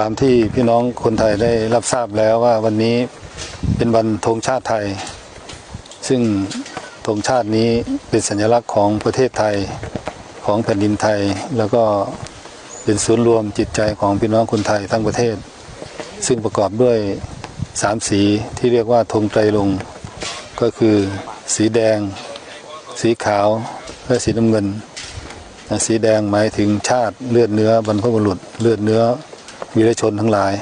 ตามที่พี่น้องคนไทยได้รับทราบแล้วว่าวันนี้เป็นวันธงชาติไทย ซึ่งธงชาตินี้เป็นสัญลักษณ์ของประเทศไทยของแผ่นดินไทย แล้วก็เป็นศูนย์รวมจิตใจของพี่น้องคนไทยทั้งประเทศ ซึ่งประกอบด้วยสามสีที่เรียกว่าธงไตรลงก็คือสีแดง สีขาวและสีน้ำเงิน สีแดงหมายถึงชาติเลือดเนื้อบรรพบุรุษเลือดเนื้อ วีรชนทั้งหลาย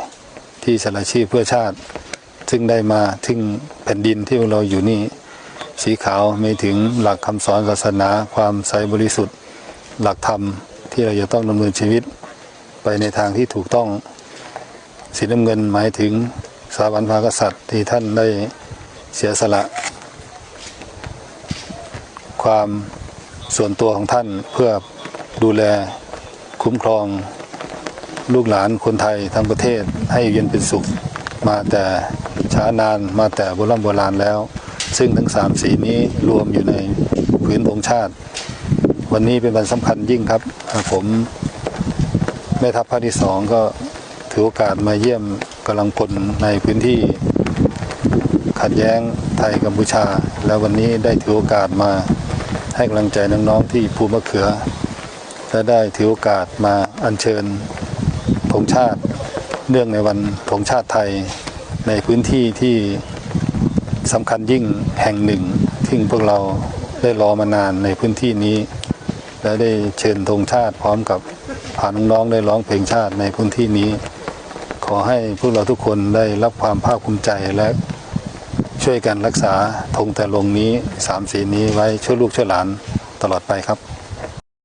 ที่สละชีพเพื่อชาติ ซึ่งได้มาถึงแผ่นดินที่เราอยู่นี่ สีขาวหมายถึงหลักคำสอนศาสนา ความใสบริสุทธิ์ หลักธรรมที่เราจะต้องดำเนินชีวิตไปในทางที่ถูกต้อง สีน้ำเงินหมายถึงสถาบันพระกษัตริย์ที่ท่านได้เสียสละ ความส่วนตัวของท่านเพื่อดูแลคุ้มครอง ลูกหลานคนไทยทั้งประเทศให้เย็นเป็นสุข มาแต่ช้านานมาแต่โบราณโบราณแล้ว ซึ่งทั้งสามสีนี้รวมอยู่ในพื้นธงชาติ วันนี้เป็นวันสำคัญยิ่งครับ ผมแม่ทัพภาคที่สองก็ถือโอกาสมาเยี่ยมกำลังพลในพื้นที่ขัดแย้งไทยกัมพูชา แล้ววันนี้ได้ถือโอกาสมาให้กำลังใจน้องๆที่ภูมะเขือและได้ถือโอกาสมาอัญเชิญ งชาติเนื่องในวันธงชาติไทยในพื้นที่ที่สำคัญยิ่งแห่งหนึ่งที่พวกเราได้รอมานานในพื้นที่นี้ และได้เชิญธงชาติพร้อมกับพาน้องๆได้ร้องเพลงชาติในพื้นที่นี้ ขอให้พวกเราทุกคนได้รับความภาคภูมิใจและช่วยกันรักษาธงแต่ลงนี้สามสีนี้ไว้ช่วยลูกช่วยหลานตลอดไปครับ